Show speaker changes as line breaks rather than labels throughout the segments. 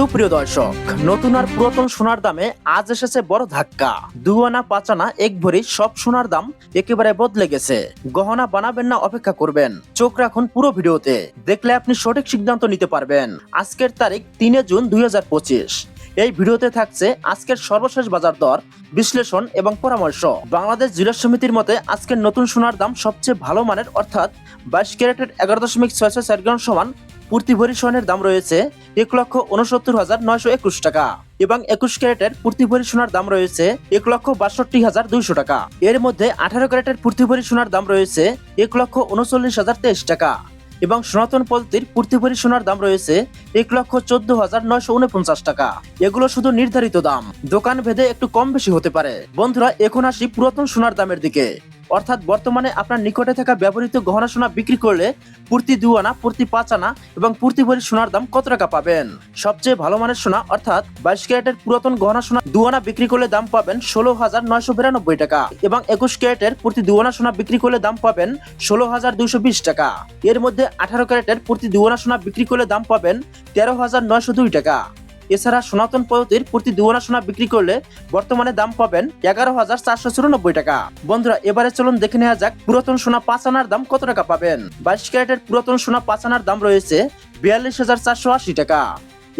সুপ্রিয় দর্শক নতুন আর পুরাতন সোনার দামে আজ এসেছে বড় ধাক্কা। দুয়ানা পাঁচানা এক ভরি সব সোনার দাম একেবারে বদলে গেছে। গহনা বানাবেন না, অপেক্ষা করবেন। চোখ রাখুন পুরো ভিডিওতে। দেখলে আপনি সঠিক সিদ্ধান্ত নিতে পারবেন। আজকের তারিখ তিনে জুন দুই হাজার পঁচিশ। এই ভিডিওতে থাকছে আজকের সর্বশেষ বাজার দর, বিশ্লেষণ এবং পরামর্শ। বাংলাদেশ জুয়েলার সমিতির মতে আজকের নতুন সোনার দাম সবচেয়ে ভালো মানের, অর্থাৎ বাইশ ক্যারেটের এগারো দশমিক ছয় চার গ্রাম সমান প্রতি ভরি স্বর্ণের দাম রয়েছে এক লক্ষ উনসত্তর হাজার নয়শো একুশ টাকা এবং একুশ ক্যারেটের প্রতি ভরি সোনার দাম রয়েছে এক লক্ষ বাষট্টি হাজার দুইশো টাকা। এর মধ্যে আঠারো ক্যারেটের প্রতি ভরি সোনার দাম রয়েছে এক লক্ষ উনচল্লিশ হাজার তেইশ টাকা এবং সনাতন পদ্ধতির প্রতি ভরি সোনার দাম রয়েছে এক লক্ষ চোদ্দ হাজার নয়শো উনপঞ্চাশ টাকা। এগুলো শুধু নির্ধারিত দাম। দোকান ভেদে একটু কম বেশি হতে পারে। বন্ধুরা, এখন আসি পুরাতন সোনার দামের দিকে। অর্থাৎ বর্তমানে আপনার নিকটে থাকা ব্যবহৃত গহনা সোনা বিক্রি করলে প্রতি দু আনা প্রতি পাঁচ আনা এবং প্রতি ভরি সোনার দাম কত টাকা পাবেন? সবচেয়ে ভালো মানের সোনা, অর্থাৎ বাইশ ক্যারেটের পুরাতন গহনা সোনা দু আনা বিক্রি করলে দাম পাবেন ষোলো হাজার নয়শো বিরানব্বই টাকা এবং একুশ ক্যারেটের প্রতি দু আনা সোনা বিক্রি করলে দাম পাবেন ষোলো হাজার দুইশো বিশ টাকা। এর মধ্যে আঠারো ক্যারেটের প্রতি দু আনা সোনা বিক্রি করলে দাম পাবেন তেরো হাজার নয়শো দুই টাকা। এছাড়া সনাতন পদ্ধতির প্রতি দুয়ানা সোনা বিক্রি করলে বর্তমানে দাম পাবেন এগারো হাজার চারশো চুরানব্বই টাকা। বন্ধুরা, এবারে চলুন দেখে নেওয়া যাক পুরাতন সোনা পাঁচ আনার দাম কত টাকা পাবেন। বাইশ ক্যারেটের পুরাতন সোনা পাঁচ আনার দাম রয়েছে বিয়াল্লিশ হাজার চারশো আশি টাকা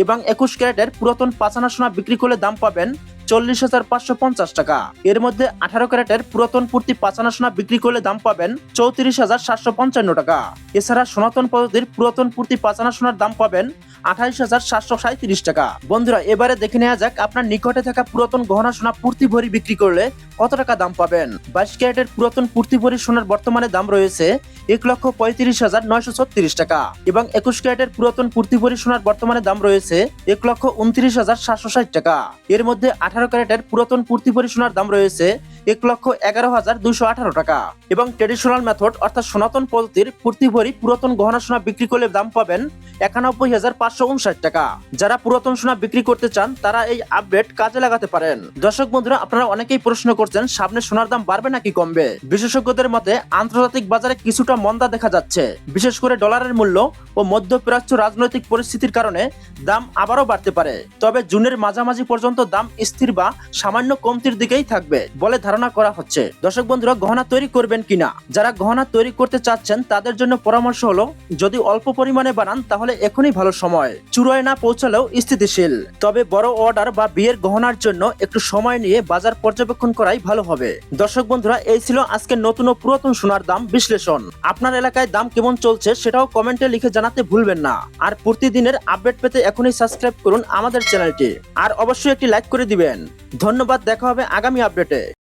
এবং একুশ ক্যারেটের পুরাতন পাঁচ আনা সোনা বিক্রি করলে দাম পাবেন চল্লিশ হাজার পাঁচশো পঞ্চাশ টাকা। এর মধ্যে আঠারো ক্যারেটের পুরাতন প্রতি পাঁচানা সোনা বিক্রি করলে দাম পাবেন চৌত্রিশ হাজার সাতশো পঞ্চান্ন টাকা। এছাড়া সনাতন পদ্ধতির পুরাতন প্রতি পাঁচানা সোনার দাম পাবেন আঠাইশ হাজার সাতশো সাঁত্রিশ টাকা। বন্ধুরা, এবারে দেখে নেওয়া যাক আপনার নিকটে থাকা পুরাতন গহনা সোনা পূর্তি ভরি বিক্রি করলে কত টাকা দাম পাবেন? বাইশ ক্যারেটের পুরাতন পূর্তি ভরি সোনার বর্তমানে দাম রয়েছে এক লক্ষ পঁয়ত্রিশ হাজার নয়শো ছত্রিশ টাকা এবং একুশ ক্যারেটের পুরাতন পূর্তি ভরি সোনার বর্তমানে দাম রয়েছে এক লক্ষ উনত্রিশ হাজার সাতশো ষাট টাকা। এর মধ্যে আঠারো ক্যারেটের পুরাতন পূর্তি ভরি সোনার দাম রয়েছে এক লক্ষ এগারো হাজার দুইশো আঠারো টাকা এবং ট্রেডিশনাল মেথড অর্থাৎ সনাতন পদ্ধতির পূর্তি ভরি পুরাতন গহনা সোনা বিক্রি করলে দাম পাবেন একানব্বই হাজার পাঁচশো উনষাট টাকা। যারা পুরাতন সোনা বিক্রি করতে চান, তারা এই আপডেট কাজে লাগাতে পারেন। দর্শক বন্ধুরা, আপনারা অনেকেই প্রশ্ন করছেন, সামনে সোনার দাম বাড়বে নাকি কমবে? বিশেষজ্ঞদের মতে, আন্তর্জাতিক বাজারে কিছুটা মন্দা দেখা যাচ্ছে। বিশেষ করে ডলারের মূল্য ও মধ্যপ্রাচ্য রাজনৈতিক পরিস্থিতির কারণে দাম আবারও বাড়তে পারে। তবে জুনের মাঝামাঝি পর্যন্ত দাম স্থির বা সামান্য কমতির দিকেই থাকবে বলে ধারণা করা হচ্ছে। দর্শক বন্ধুরা, গহনা তৈরি করবেন কিনা? যারা গহনা তৈরি করতে চাচ্ছেন, তাদের জন্য পরামর্শ হলো, যদি অল্প পরিমাণে বানান তাহলে এখনই ভালো সময়। চূড়ায় না পৌঁছালেও স্থিতিশীল। তবে বড় অর্ডার বা বিয়ের গহনার জন্য একটু সময় নিয়ে বাজার পর্যবেক্ষণ করাই ভালো হবে। দর্শক বন্ধুরা, এই ছিল আজকে নতুন ও পুরাতন সোনার দাম বিশ্লেষণ। আপনার এলাকায় দাম কেমন চলছে সেটাও কমেন্টে লিখে জানাতে ভুলবেন না। আর প্রতিদিনের আপডেট পেতে এখনই সাবস্ক্রাইব করুন আমাদের চ্যানেলটি। আর অবশ্যই একটি লাইক করে দিবেন। ধন্যবাদ, দেখা হবে আগামী আপডেটে।